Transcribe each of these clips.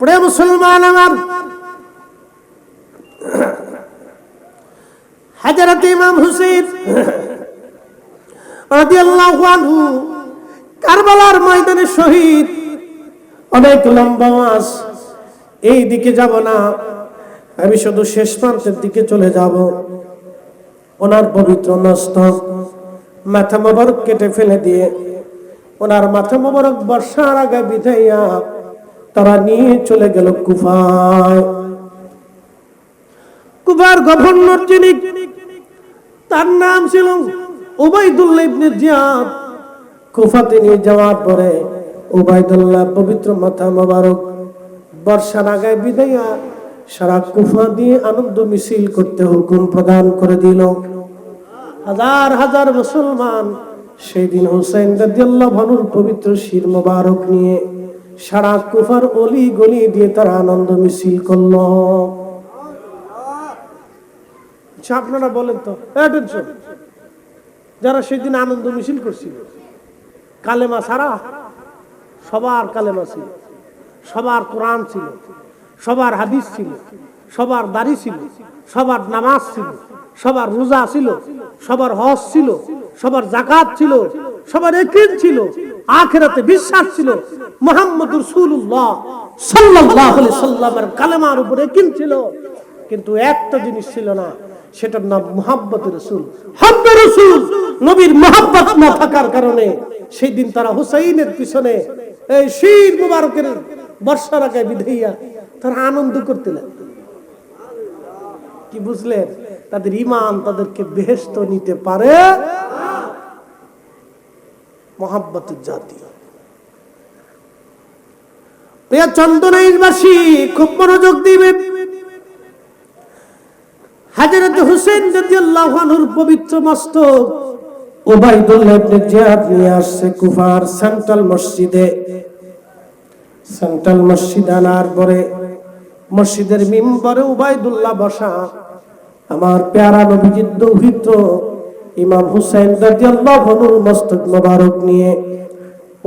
প্রিয় মুসলমান আমার। হাজারত ইমাম হুসেন আনহু কারবালার ময়দানে শহীদ। অনেক লম্বা মাস এই দিকে যাব না। আমি শুধু শেষ প্রান্তের দিকে চলে যাব। ওনার পবিত্র মস্তক মাথা মোবারক কেটে ফেলে দিয়ে, ওনার মাথা মোবারক বর্ষার আগে বিধাইয়া তারা নিয়ে চলে গেল কুফায়। কুফার গভর্নর যিনি, তার নাম ছিল উবাইদুল্লাহ ইবনে জিয়াদ। কুফাতে নিয়ে যাওয়ার পরে পবিত্র মাথা মোবারক বর্ষার আগে বিদায়া সারা কুফা দিয়ে আনন্দ মিছিল করতে হুকুম প্রদান করে দিল। হাজার হাজার মুসলমান সেই দিন হুসাইন রাদিয়াল্লাহু ভানুর পবিত্র শির মোবারক নিয়ে সারা কুফার অলি গলি দিয়ে তারা আনন্দ মিছিল করল আচ্ছা, আপনারা বলেন তো attention। যারা সেদিন আনন্দ মিছিল করছিল কালেমা সারা সবার কালেমা ছিল সবার কোরআন ছিল সবার হাদিস ছিল সবার দাড়ি ছিল সবার নামাজ ছিল সবার রোজা ছিল সবার হজ ছিল সবার জাকাত ছিল সবার একিন ছিল আখেরাতে বিশ্বাস ছিল মোহাম্মদ রসুল্লাহ সাল্লামের কালেমার উপরে একিন ছিল। কিন্তু একটা জিনিস ছিল না, সেটার নাম মোহাব্বত রসুল। রসুল, নবীর না থাকার কারণে সেই দিন তারা হুসাইনের পিছনে এই শির মুবারকের বর্ষার বিধাইয়া তারা আনন্দ করতে কি বুঝলেন? তাদের ইমান তাদেরকে বেহেস্ত নিতে পারে মোহাব্বত জাতীয়। প্রিয় চন্দনাইশবাসী খুব মনোযোগ দিবেন। হাজরত হুসেন পবিত্র সেন্ট্রাল মসজিদে। সেন্ট্রাল মসজিদ আনার পরে মসজিদের উবাইদুল্লাহ বসা। আমার পেয়ারা নবীজির দৌহিত্র ইমাম হুসাইন রাদিয়াল্লাহু আনহুর মস্তক মোবারক নিয়ে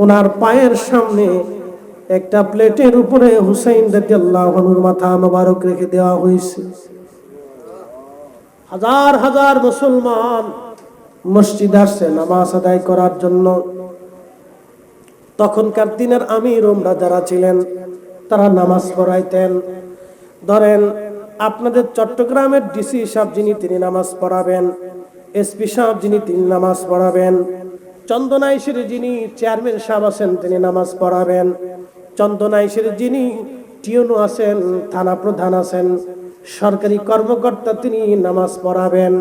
ওনার পায়ের সামনে একটা প্লেটের উপরে হুসাইন রাদিয়াল্লাহু আনহুর মাথা মোবারক রেখে দেওয়া হয়েছে। হাজার হাজার মুসলমান মসজিদ আসছে নামাজ আদায় করার জন্য। তখনকার দিনের আমির ওমরা যারা ছিলেন, তারা নামাজ পড়াইতেন। ধরেন, আপনাদের চট্টগ্রামের ডিসি হিসাব যিনি, তিনি নামাজ পড়াবেন। এসপি সাহেব যিনি তিনি নামাজ পড়াবেন চন্দনাইশের যিনি চেয়ারম্যান সাহেব আছেন তিনি নামাজ পড়াবেন চন্দনাইশের যিনি টিউনু আছেন, থানা প্রধান আছেন, সরকারি কর্মকর্তা তিনি নামাজ পড়াবেন।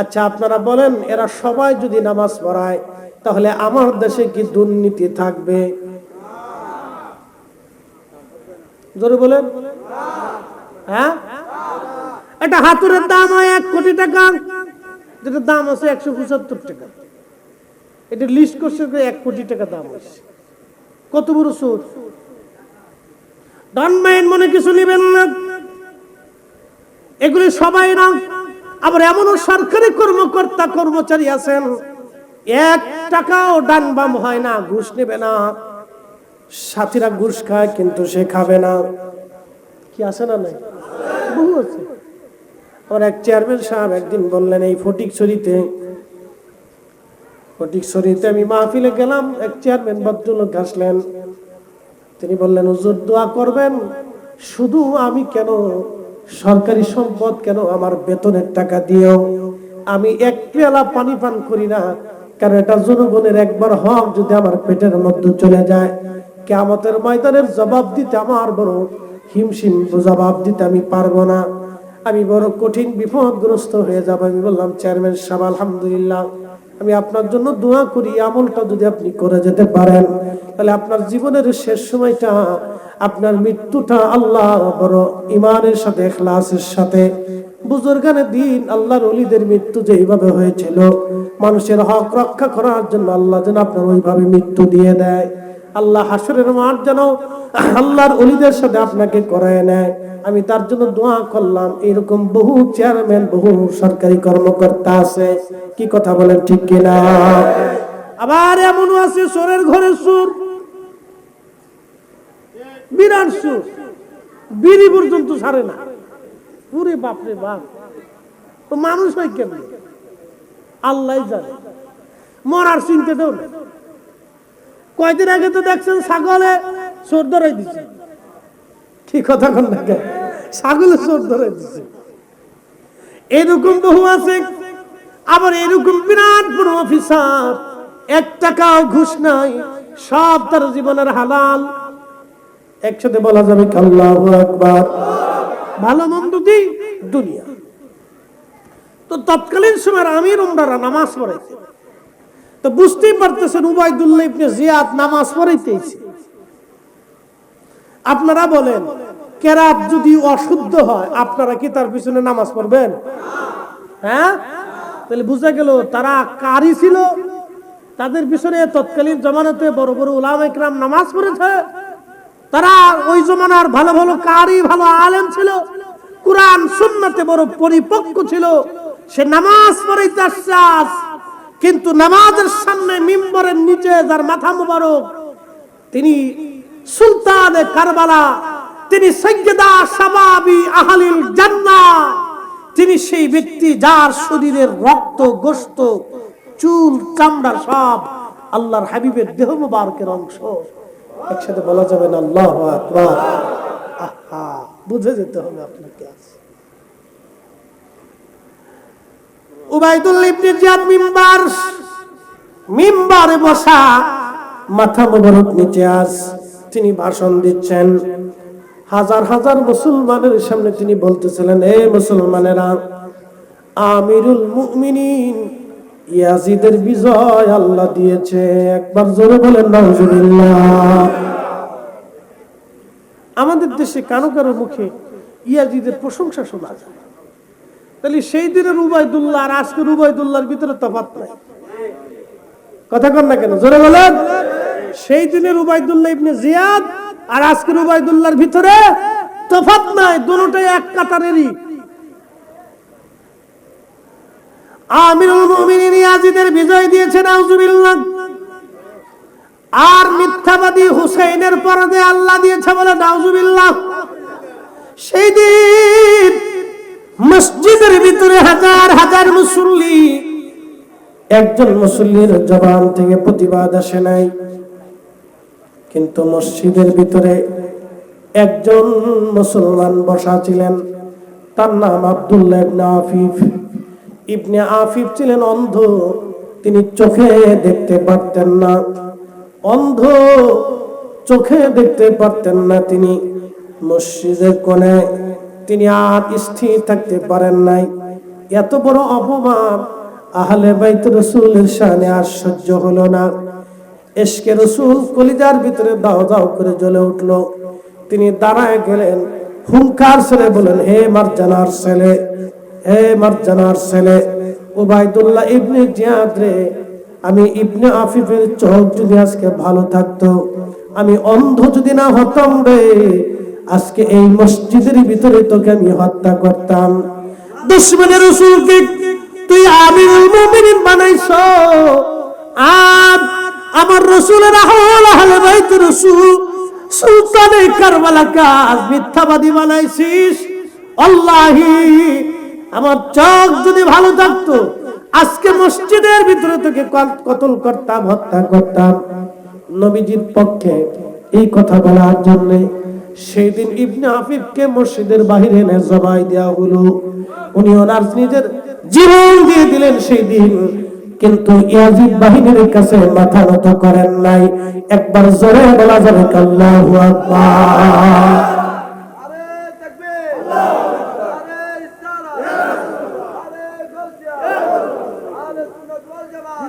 আচ্ছা আপনারা বলেন, এরা সবাই যদি নামাজ পড়ায়, তাহলে আমার দেশে কি দুর্নীতি থাকবে? জোরে বলেন। হ্যাঁ? এটা হাতুরের দাম হয় এক কোটি টাকা। যেটার দাম আছে একশো পঁচাত্তর টাকা। এটা লিস্ট করছে এক কোটি টাকা দাম হয়েছে কত বড় সুদ? ডন মাইন্ড মনে কিছু নেবেন না। এগুলি সবাই না। আবার এমনও সরকারি কর্মকর্তা কর্মচারী আছেন। এক টাকাও ডান বাম হয় না, ঘুষ নেবে না। সাথীরা ঘুষ খায়, কিন্তু সে খাবে না। কি আছে না নাই? বহু আছে। আমার এক চেয়ারম্যান সাহেব একদিন বললেন, এই ফটিক ছড়িতে ফটিক ছড়িতে আমি মাহফিলে গেলাম। এক চেয়ারম্যান ভদ্রলোক আসলেন তিনি বললেন, হুজুর, দোয়া করবেন? শুধু আমি কেন সরকারি সম্পদ কেন আমার বেতনের টাকা দিয়েও আমি এক পেয়ালা পানি পান করি না, কারণ এটা জনগণের একবার হক যদি আমার পেটের মধ্যে চলে যায়। কেমতের ময়দানের জবাব দিতে আমার বড় হিমশিম, জবাব দিতে আমি পারব না। আমি বড় কঠিন বিপদগ্রস্ত হয়ে যাব। আমি বললাম, চেয়ারম্যান সাহেব, আলহামদুলিল্লাহ। আমি আপনার জন্য দোয়া করি আমলটা যদি আপনি করে যেতে পারেন, তাহলে আপনার জীবনের শেষ সময়টা, আপনার মৃত্যুটা আল্লাহ বড় ইমানের সাথে, এখলাসের সাথে। বুজুর্গানে দিন আল্লাহর অলিদের মৃত্যু যেইভাবে হয়েছিল, মানুষের হক রক্ষা করার জন্য আল্লাহ যেন আপনার ওইভাবে মৃত্যু দিয়ে দেয়। আল্লাহ হাসরের মাঠ যেন আল্লাহর অলিদের সাথে আপনাকে করায় নেয়। আমি তার জন্য দোয়া করলাম। এরকম বহু চেয়ারম্যান বহু সরকারি কর্মকর্তা আছে। কি কথা বলেন ঠিক কিনা? আবার এমনও আছে, সোরের ঘরে সুর। বিরাট সুর। বিড়ি পর্যন্ত সারে না। পুরে বাপরে বাপ। তো মানুষ হয় কেমন? আল্লাহ জানে। মরার চিনতে দেও না কয়দিন আগে তো দেখছেন ছাগলে চোর ধরাই দিছে। কি কথা কন না ছাগলে চোর ধরাই দিছে। এরকম বহু আছে, আবার এরকম বিরাট বড় অফিসার এক টাকাও ঘুষ নাই, সব তার জীবনের হালাল। একসাথে বলা যাবে ভালো মন্দ দিই, দুনিয়া। তো তৎকালীন সময় আমির উমরারা নামাজ পড়াইছে। তো বুঝতেই পারতেছেন উবাইদুল্লাহ ইবনে জিয়াদ নামাজ পড়াইতেছে আপনারা বলেন, কেরাত যদি অশুদ্ধ হয়, আপনারা কি তার পিছনে নামাজ পড়বেন? হ্যাঁ? তাহলে বুঝা গেল, তারা কারি ছিল, তাদের পিছনে তৎকালীন জমানাতে বড় বড় উলাম একরাম নামাজ পড়েছে। তারা ওই জমানার ভালো ভালো কারি, ভালো আলেম ছিল, কোরআন সুন্নাতে বড় পরিপক্ক ছিল। সে নামাজ পড়াইতে আসছে। কিন্তু নামাজের সামনে মিম্বরের নিচে যার মাথা মুবারক, তিনি সুলতানে কারবালা, তিনি সৈয়দা শাবাবি আহলিল জান্না তিনি সেই ব্যক্তি যার শরীরের রক্ত গোস্ত চুল, চামড়া সব আল্লাহর হাবিবের দেহ মুবারকের অংশ। একসাথে বলা যাবে না, আল্লাহ আহা, বুঝে যেতে হবে আপনাকে আজ। উবাইদুল ইবনে জিয়াদ মিম্বার। মিম্বারে বসা মাথা নিচে তিনি ভাষণ দিচ্ছেন। হাজার হাজার মুসলমানের সামনে তিনি বলতেছিলেন, এ মুসলমানেরা, আমিরুল মুমিনিন ইয়াজিদের বিজয় আল্লাহ দিয়েছে। একবার জোরে বলেন আমাদের দেশে কারও কারও মুখে ইয়াজিদের প্রশংসা শোনা যায়। তাহলে সেই দিনের উবাইদুল্লাহ আর আজকের উবাইদুল্লাহর ভিতরে তফাৎ নাই। কথা কন না কেন? জোরে বলেন। সেই দিনের উবাইদুল্লাহ ইবনে জিয়াদ আর আজকের উবাইদুল্লাহর ভিতরে তফাৎ নাই দুটোটাই এক কাতারেরই। আমিরুল মুমিনিন ইয়াজিদের বিজয় দিয়েছেন আউযুবিল্লাহ আর মিথ্যাবাদী হুসাইনের পরদে আল্লাহ দিয়েছে বলে, নাউজুবিল্লাহ। সেই দিন মসজিদের ভিতরে হাজার হাজার মুসল্লি। একজন মুসল্লির জবান থেকে প্রতিবাদ আসে নাই। কিন্তু মসজিদের ভিতরে একজন মুসলমান বসা ছিলেন। তার নাম আব্দুল্লাহ আফিফ। ইবনে আফিফ ছিলেন অন্ধ। তিনি চোখে দেখতে পারতেন না। অন্ধ চোখে দেখতে পারতেন না তিনি। মসজিদের কোণে তিনি আর স্থির থাকতে পারেন নাই। এত বড় অপমান আহলে বাইত রসুলের সামনে আর সহ্য হলো না। এসকে রসুল কলিজার ভিতরে দাও দাও করে জ্বলে উঠল। তিনি দাঁড়ায় গেলেন, হুঙ্কার ছেলে বলেন হে মারজানার ছেলে, হে মারজানার ছেলে, ওবায়দুল্লাহ ইবনে জিয়াদ রে, আমি ইবনে আফিফের চোখ যদি আজকে ভালো থাকতো, আমি অন্ধ যদি না হতাম রে আজকে এই মসজিদের ভিতরে তোকে আমি হত্যা করতাম। দুশ্মনের রসুলকে তুই আমিরুল মুমিনিন বানাইছ। আর আমার রসুলের আহল আহলে বাইত রসুল সুলতানে কারবালা কাজ মিথ্যাবাদী বানাইছিস। আল্লাহি, আমার চোখ যদি ভালো থাকতো, আজকে মসজিদের ভিতরে তোকে কত- কতল করতাম, হত্যা করতাম। নবীজির পক্ষে এই কথা বলার জন্য সেই দিন ইবনে আফিফকে মসজিদের বাহিরে এনে জবাই দেওয়া হলো। উনি ওনার নিজের জীবন দিয়ে দিলেন সেই দিন। কিন্তু ইয়াজিদ বাহিনীর কাছে মাথা নত করেন নাই। একবার জোরে বলা যাবে আল্লাহু আকবার আরে তাকবীর আরে ইসলাম আরে গলসিয়া আরে সুন্নাত ওয়াল জামাত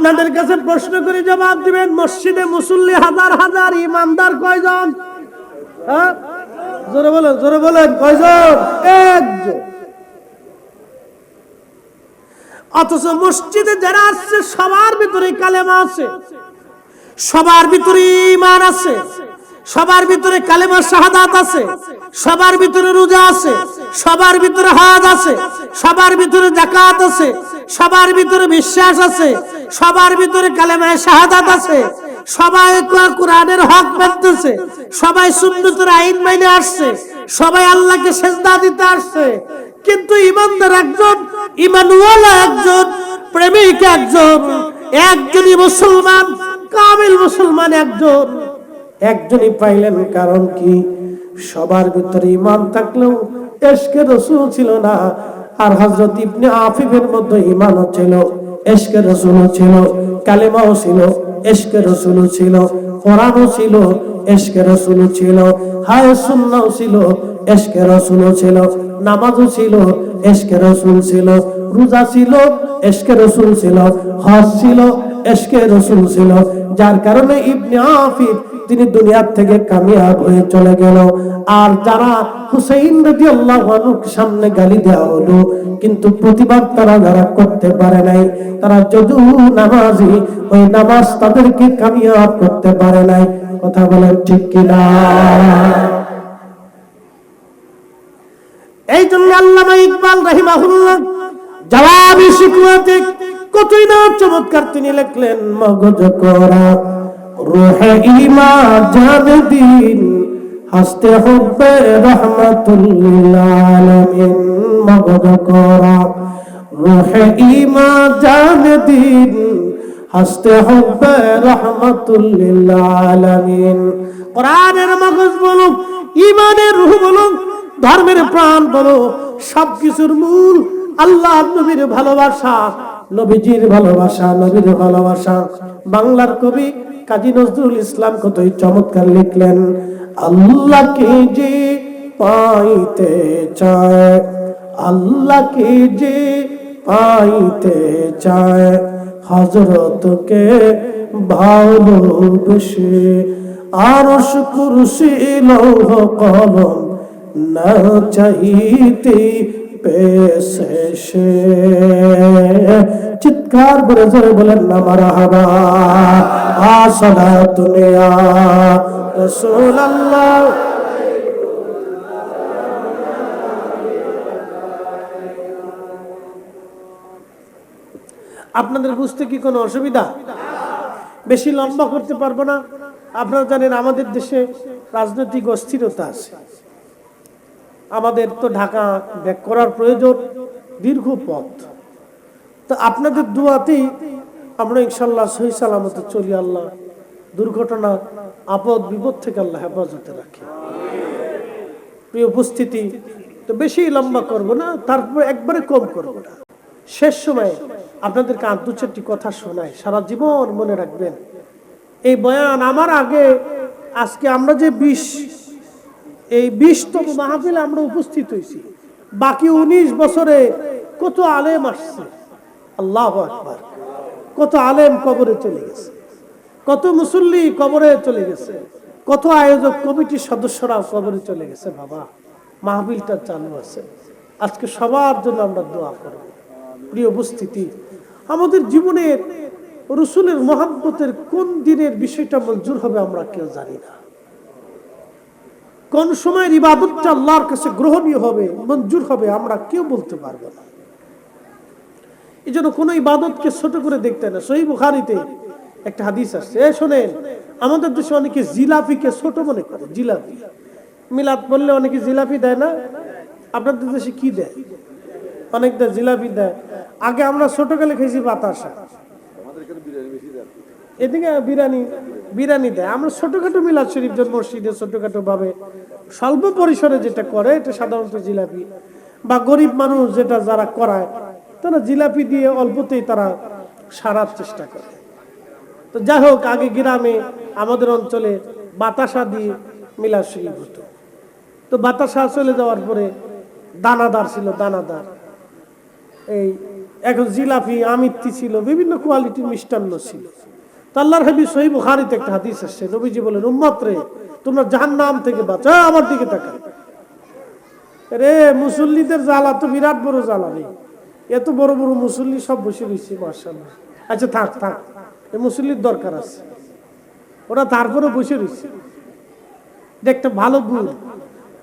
আপনাদের কাছে প্রশ্ন করে, জবাব দিবেন, মসজিদে মুসল্লি হাজার হাজার ইমানদার কয়জন? হ্যাঁ? জোরে বলেন জোরে বলেন, কয়জন? একজন। অথচ মসজিদে যারা আসছে সবার ভিতরে কালেমা আছে, সবার ভিতরে ইমান আছে। সবার ভিতরে কালেমা শাহাদাত আছে, সবার ভিতরে রোজা আছে, সবার ভিতরে হাজ আছে, সবার ভিতরে জাকাত আছে, সবার ভিতরে বিশ্বাস আছে, সবার ভিতরে কালেমায় শাহাদাত আছে, সবাই কোরআনের হক মানতেছে, সবাই সুন্নতের আইন মাইনে আসছে, সবাই আল্লাহকে সেজদা দিতে আসছে। কিন্তু ইমানদার একজন, ইমানওয়ালা একজন, প্রেমিক একজন, একজনই মুসলমান, কামিল মুসলমান একজন। একজনই পাইলেন কারণ কি? সবার ভিতরে ইমান থাকলেও এশকে রসুল ছিল না, আর হজরত ইবনে আফিফের মধ্যে ইমানও ছিল, এশকে রসুল ছিল, কালেমাও ছিল, এশকে রসুল ছিল, কোরআনও ছিল, এশকে রসুল ছিল, হায় সুন্নাও ছিল, এশকে রসুল ছিল, নামাজও ছিল এসকে রসুল ছিল, রোজা ছিল এসকে রসুল ছিল, হজ ছিল এসকে রসুল ছিল। যার কারণে ইবনে আফিফ তিনি দুনিয়ার থেকে কামিয়াব হয়ে চলে গেল। আর যারা হুসাইন নদী আল্লাহ সামনে গালি দেওয়া হলো, কিন্তু প্রতিবাদ তারা যারা করতে পারে নাই, তারা যদিও নামাজি ওই নামাজ তাদেরকে কামিয়াব করতে পারে নাই। কথা বলেন ঠিক কিনা? এই জন্য আল্লামা ইকবাল রাহিমাহুল্লাহ জবাবি শিকওয়াতে কতই না চমৎকার তিনি লিখলেন, মগজ করা। রুহে ইমা জান দিন, হাসতে হবে রহমাতুল্লিল আলামিন মগজ করা। রুহে ইমা জান দিন, হাসতে হবে রহমাতুল্লিল আলামিন কোরআনের মগজ বলুক ইমানের রূহ বলো ধর্মের প্রাণ বলো সবকিছুর মূল আল্লাহ নবীর ভালোবাসা, নবীজির ভালোবাসা, নবীর ভালোবাসা। বাংলার কবি কাজী নজরুল ইসলাম কতই চমৎকার লিখলেন, আল্লাহকে যে পাইতে চায়, আল্লাহকে যে পাইতে চায় হজরতকে ভালোবেসে আরশ কুরসি লৌহ কলম না চাইতে পেশে চিৎকার করে জোরে বলেন না মারহাবা আসলা দুনিয়া। রাসূলুল্লাহ। আপনাদের বুঝতে কি কোনো অসুবিধা? বেশি লম্বা করতে পারব না। আপনারা জানেন আমাদের দেশে রাজনৈতিক অস্থিরতা আছে। আমাদের তো ঢাকা ব্যাক করার প্রয়োজন, দীর্ঘ পথ। তো আপনাদের দুয়াতেই আমরা ইনশাল্লাহ সহি সালামতে চলি আল্লাহ, দুর্ঘটনা, আপদ, বিপদ থেকে আল্লাহ হেফাজতে রাখি। প্রিয় উপস্থিতি, তো বেশি লম্বা করব না, তারপর একবারে কম করব না। শেষ সময় আপনাদেরকে আর দু চারটি কথা শোনায় সারা জীবন মনে রাখবেন, এই বয়ান আমার আগে, আজকে আমরা যে বিশ এই বিশতম মাহফিলে আমরা উপস্থিত হয়েছি। বাকি উনিশ বছরে কত আলেম আসছে? আল্লাহ আকবার। কত আলেম কবরে চলে গেছে। কত মুসল্লি কবরে চলে গেছে। কত আয়োজক কমিটির সদস্যরাও কবরে চলে গেছে, বাবা। মাহফিলটা চালু আছে। আজকে সবার জন্য আমরা দোয়া করব। প্রিয় উপস্থিতি, আমাদের জীবনের, রসুলের মহাব্বতের কোন দিনের বিষয়টা মঞ্জুর হবে আমরা কেউ জানি না। কোন সময়ের ইবাদতটা আল্লাহর কাছে গ্রহণীয় হবে মঞ্জুর হবে আমরা কেউ বলতে পারব না। এই জন্য কোনো ইবাদতকে ছোট করে দেখতে না। সহি বুখারিতে একটা হাদিস আসছে এ শোনেন আমাদের দেশে অনেকে জিলাপিকে ছোট মনে করে জিলাপি। মিলাদ বললে অনেকে জিলাপি দেয় না আপনাদের দেশে কি দেয়? অনেক দেয় জিলাপি দেয়। আগে আমরা ছোট কালে খেয়েছি বাতাসা। এদিকে বিরিয়ানি বিরিয়ানি দেয়। আমরা ছোটখাটো মিলাদ শরীফ যে মসজিদে ছোটখাটো ভাবে স্বল্প পরিসরে যেটা করে, এটা সাধারণত জিলাপি। বা গরিব মানুষ যেটা যারা করায়, তারা জিলাপি দিয়ে অল্পতেই তারা সারার চেষ্টা করে। তো যাই হোক, আগে গ্রামে, আমাদের অঞ্চলে বাতাসা দিয়ে মিলাদ শরীফ হতো। তো বাতাসা চলে যাওয়ার পরে দানাদার ছিল দানাদার। এই, এখন জিলাপি আমিত্তি ছিল, বিভিন্ন কোয়ালিটির মিষ্টান্ন ছিল। আল্লাহর হাবিব সহি বুখারিতে একটা হাদিস আসছে। নবীজি বলেন উম্মত রে তোমরা জাহান্নাম থেকে বাঁচা আমার দিকে তাকা রে মুসল্লিদের জ্বালা তো বিরাট বড় জ্বালা নেই এত বড় বড় মুসল্লি সব বসে রয়েছে মার্শাল্লাহ আচ্ছা থাক থাক। এই মুসল্লির দরকার আছে। ওরা তারপরে বসে রয়েছে। দেখতে ভালো গুণ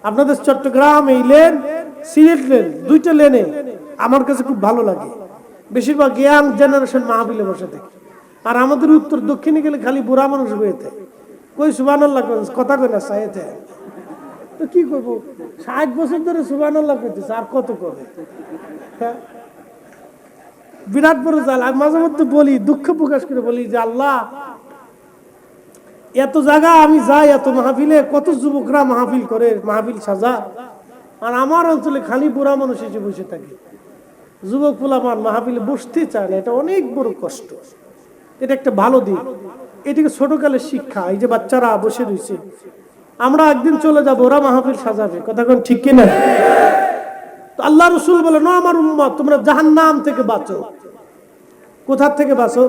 আপনাদের চট্টগ্রাম এই লেন, সিলেট লেন, দুইটা লেনে আমার কাছে খুব ভালো লাগে। বেশিরভাগ ইয়াং জেনারেশন মাহবিলে বসে থাকে। আর আমাদের উত্তর দক্ষিণে গেলে খালি বুড়া মানুষ হয়েছে কই সুবান কথা কই না তো কি করব ষাট বছর ধরে সুবান করতেছে আর কত করবে হ্যাঁ? বিরাট বড় জাল আমি মাঝে মধ্যে বলি, দুঃখ প্রকাশ করে বলি যে আল্লাহ, এত জায়গা আমি যাই, এত মাহফিলে, কত যুবকরা মাহফিল করে, মাহফিল সাজা, আর আমার অঞ্চলে খালি বুড়া মানুষ এসে বসে থাকে। যুবক পোলামান মাহফিলে বসতে চায় না, এটা অনেক বড় কষ্ট। এটা একটা ভালো দিক। এটিকে ছোটকালের শিক্ষা, এই যে বাচ্চারা বসে রয়েছে। আমরা একদিন চলে যাব, ওরা মাহফিল সাজাবে। কথা কোন ঠিক কিনা? আল্লাহ রসুল বলে, না আমার উম্মত, তোমরা জাহান্নাম থেকে বাঁচো। কোথার থেকে বাঁচো?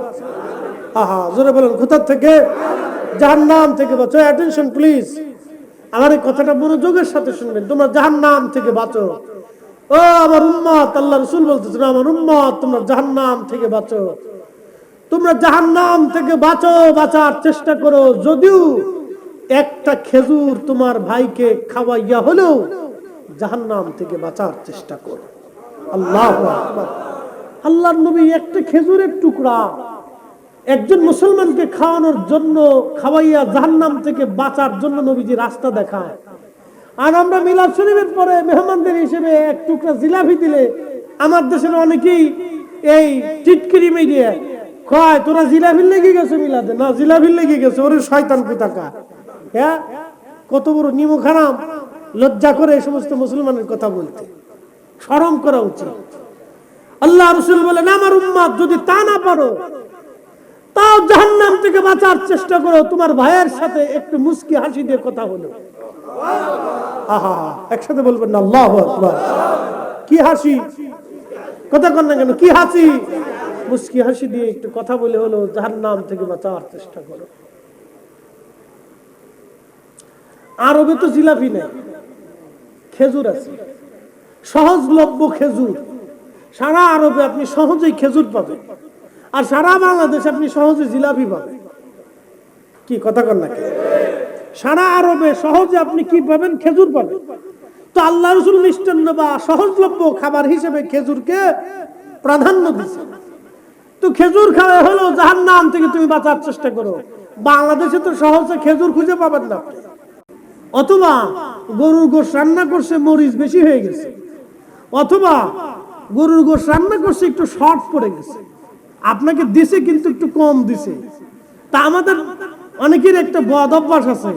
আহা, জোরে বলেন, কোথার থেকে? জাহান নাম থেকে বাঁচো। অ্যাটেনশন প্লিজ আমার এই কথাটা মনোযোগের সাথে শুনবেন। তোমরা জাহান নাম থেকে বাঁচো। ও, আমার উম্মত, আল্লাহ রসুল বলতেছেন আমার উম্মত, তোমরা জাহান নাম থেকে বাঁচো। তোমরা জাহান্নাম থেকে বাঁচো, বাঁচার চেষ্টা করো। যদিও একটা খেজুর তোমার ভাইকে খাওয়াইয়া হলেও জাহান্নাম থেকে বাঁচার চেষ্টা করো। আল্লাহ আল্লাহ নবী একটা খেজুরের টুকরা একজন মুসলমানকে খাওয়ানোর জন্য খাওয়াইয়া জাহান্নাম থেকে বাঁচার জন্য নবীজি রাস্তা দেখায়। আর আমরা মিলাদ শরীফের পরে মেহমানদের হিসেবে এক টুকরা জিলাপি দিলে আমার দেশের অনেকেই এই টিটকিরি মিডিয়া কয়, তোরা জিলাপির লেগে গেছে মিলাদে? না, জিলাপির লেগে গেছে। ওরে শয়তান কোথাকা হ্যাঁ? কত বড় নিমু খারাম। লজ্জা করে এই সমস্ত মুসলমানের কথা বলতে। স্মরণ করা উচিত। আল্লাহ রসুল বলেন, আমার উম্মাদ যদি তা না পারো, তাও জাহান্নাম থেকে বাঁচার চেষ্টা করো। তোমার ভাইয়ের সাথে একটু মুস্কি হাসি দিয়ে কথা হলো আহা, একসাথে বলবেন না, আল্লাহ কি হাসি? কথা কর না কেন, কি হাসি? মুস্কি হাসি দিয়ে একটু কথা বলে হলো, জাহান্নাম থেকে বাঁচার চেষ্টা করো। আরবে তো জিলাপি নেই, খেজুর আছে। সহজলভ্য খেজুর। সারা আরবে আপনি সহজেই খেজুর পাবেন, আর সারা বাংলাদেশে আপনি সহজে জিলাপি পাবেন। কি কথা কর না সারা আরবে সহজে আপনি কি পাবেন? খেজুর পাবেন। তো আল্লাহ রসুল মিষ্টান্ন বা সহজলভ্য খাবার হিসেবে খেজুরকে প্রাধান্য দিচ্ছে তো খেজুর খাওয়া হলো জাহান নাম থেকে তুমি বাঁচার চেষ্টা করো। বাংলাদেশে তো সহজে খেজুর খুঁজে পাবেন না। অথবা গরুর গোশ রান্না করছে, মরিচ বেশি হয়ে গেছে। অথবা গরুর গোশ রান্না করছে, একটু শর্ট পড়ে গেছে। আপনাকে দিছে কিন্তু একটু কম দিছে। তা আমাদের অনেকের একটা বদ অভ্যাস আছে।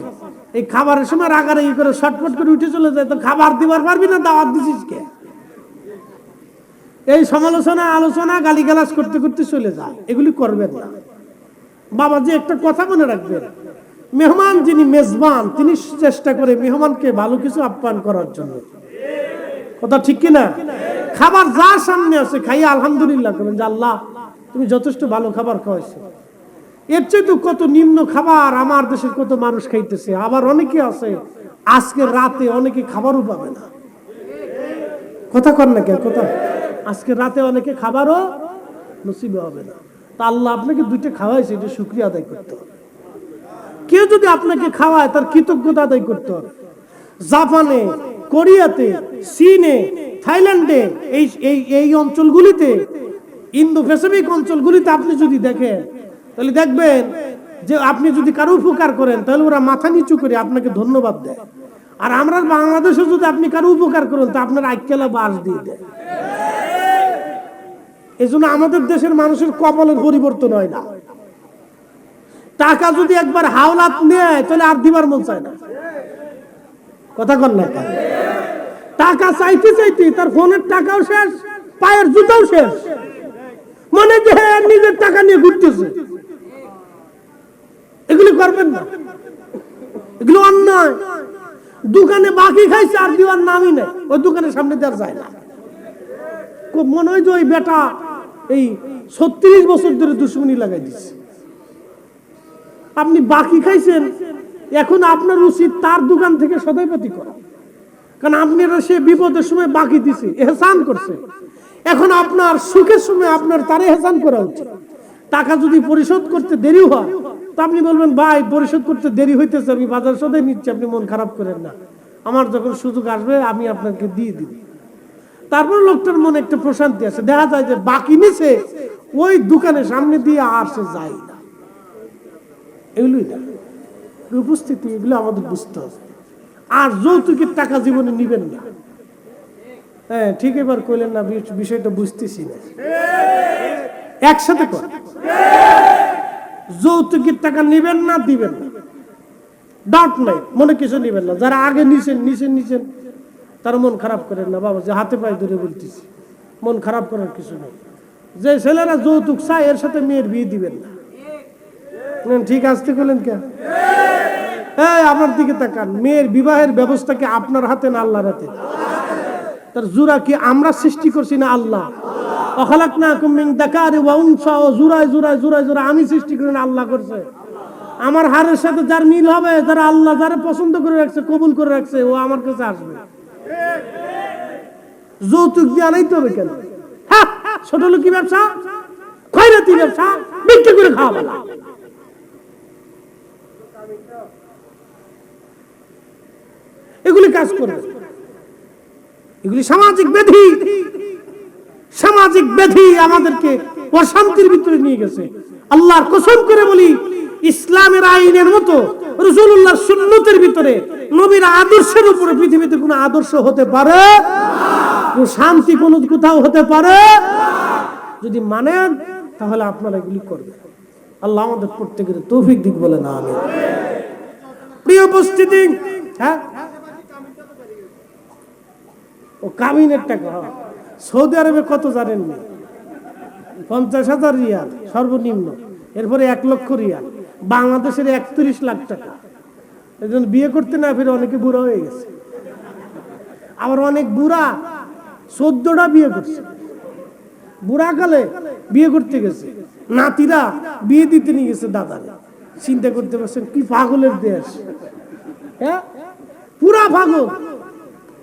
এই খাবারের সময় রাগারাগি করে শর্টপট করে উঠে চলে যায়, তো খাবার দিবার পারবি না, দাওয়াত দিছিস কে? এই সমালোচনা, আলোচনা, গালিগালাজ করতে করতে চলে যায়। এগুলি করবেন না। বাবা যে একটা কথা মনে রাখবেন। মেহমান যিনি মেজবান, তিনি চেষ্টা করে মেহমানকে ভালো কিছু আপ্যায়ন করার জন্য। কথা ঠিক কিনা? খাবার যার সামনে আছে, খাইয়া আলহামদুলিল্লাহ করেন যে আল্লাহ, তুমি যথেষ্ট ভালো খাবার খাওয়াইছো। এর চেয়ে তো কত নিম্ন খাবার আমার দেশের কত মানুষ খাইতেছে। আবার অনেকে আছে, আজকে রাতে অনেকে খাবারও পাবে না। কথা কর না কে কথা। আজকে রাতে অনেকে খাবারও নসিবে হবে না। তা আল্লাহ আপনাকে দুইটা খাওয়াইছে, এটা শুক্রিয়া আদায় করতে হবে। কেউ যদি আপনাকে খাওয়ায়, তার কৃতজ্ঞতা আদায় করতে হবে। জাপানে, কোরিয়াতে, চীনে, থাইল্যান্ডে, এই এই এই অঞ্চলগুলিতে ইন্দো প্যাসিফিক অঞ্চলগুলিতে আপনি যদি দেখেন, তাহলে দেখবেন যে আপনি যদি কারও উপকার করেন, তাহলে ওরা মাথা নিচু করে আপনাকে ধন্যবাদ দেয়। আর আমরা বাংলাদেশে যদি আপনি কারও উপকার করেন, তা আপনার আইকেলা বাস দিয়ে দেয়। এই জন্য আমাদের দেশের মানুষের কপালের পরিবর্তন হয় না। টাকা যদি একবার হাওলাত নেয়, তাহলে আর দিবার মন চায় না। কথা কর না টাকা চাইতে চাইতে তার ফোনের টাকাও শেষ, পায়ের জুতাও শেষ। মনে যে হ্যাঁ নিজের টাকা নিয়ে ঘুরতেছে। এগুলি করবেন না। এগুলো অন্যায়। দোকানে বাকি খাইছে আর দিওয়ার নামই নেই। ওই দোকানের সামনে দেওয়ার যায় না। মনে হয় যে ওই বেটা এই ছত্রিশ বছর ধরে দুশ্মনী লাগাই দিচ্ছে আপনি বাকি খাইছেন, এখন আপনার উচিত তার দোকান থেকে সদাইপাতি করা। কারণ আপনারা সে বিপদের সময় বাকি দিছে, এহসান করছে। এখন আপনার সুখের সময় আপনার তারে এহসান করা উচিত। টাকা যদি পরিশোধ করতে দেরি হয়, তো আপনি বলবেন, ভাই, পরিশোধ করতে দেরি হইতেছে, আমি বাজার সদাই নিচ্ছি, আপনি মন খারাপ করেন না। আমার যখন সুযোগ আসবে, আমি আপনাকে দিয়ে দিব। তারপর লোকটার মনে একটা প্রশান্তি আছে। দেখা যায় যে বাকি নিছে, ওই দোকানের সামনে দিয়ে আর সে যায় না। এগুলোই না। উপস্থিতি, এগুলো আমাদের বুঝতে হবে। আর যৌতুকের টাকা জীবনে নিবেন না। হ্যাঁ ঠিক এবার কইলেন না বিষয়টা বুঝতেছি না। একসাথে কর। যৌতুকের টাকা নিবেন না, দিবেন না। ডাউট নাই, মনে কিছু নিবেন না। যারা আগে নিছেন নিছেন নিছেন। তার মন খারাপ করেন না, বাবা, যে হাতে পায়ে ধরে বলতেছি। মন খারাপ করার কিছু নেই। যে ছেলেরা যৌতুক চায়, এর সাথে মেয়ের বিয়ে দিবেন না। ঠিক আসতে করলেন কেন এই আমার দিকে তাকান। মেয়ের বিবাহের ব্যবস্থা কি আপনার হাতে না আল্লাহর হাতে? তার জুরা কি আমরা সৃষ্টি করছি না আল্লাহ? অখালাক না কুমিং দেখারে জুরায় জুরায় জুরায় জুরায় আমি সৃষ্টি করি না, আল্লাহ করছে। আমার হারের সাথে যার মিল হবে, যারা আল্লাহ যারা পছন্দ করে রাখছে, কবুল করে রাখছে, ও আমার কাছে আসবে। যৌতুক দিয়ে আনাইতে হবে কেন? ছোট লোকি ব্যবসা, খয়রাতি ব্যবসা বিক্রি করে খাওয়া বলা। এগুলি কাজ করবে। এগুলি সামাজিক ব্যাধি। সামাজিক ব্যাধি আমাদেরকে অশান্তির ভিতরে নিয়ে গেছে। আল্লাহর কসম করে বলি ইসলামের আইনের মতো রসুল্লাহর সুন্নতের ভিতরে, নবীর আদর্শের উপরে পৃথিবীতে কোনো আদর্শ হতে পারে? শান্তি কোনো কোথাও হতে পারে? যদি মানেন, তাহলে আপনারা এগুলি করবেন। আল্লাহ আমাদের প্রত্যেকের তৌফিক দিক বলে না আমি প্রিয় উপস্থিতি হ্যাঁ? ও কামিনের টাকা হ্যাঁ। সৌদি আরবে কত জানেন না পঞ্চাশ হাজার রিয়াল, সর্বনিম্ন। এরপরে এক লক্ষ রিয়াল। বাংলাদেশের একত্রিশ লাখ টাকা। এই জন্য বিয়ে করতে না ফিরে অনেকে বুড়া হয়ে গেছে। আবার অনেক বুড়া চোদ্দটা বিয়ে করছে। বুড়াকালে বিয়ে করতে গেছে। নাতিরা বিয়ে দিতে নিয়ে গেছে দাদারে। চিন্তা করতে পারছেন কি পাগলের দেশ। হ্যাঁ? পুরা পাগল।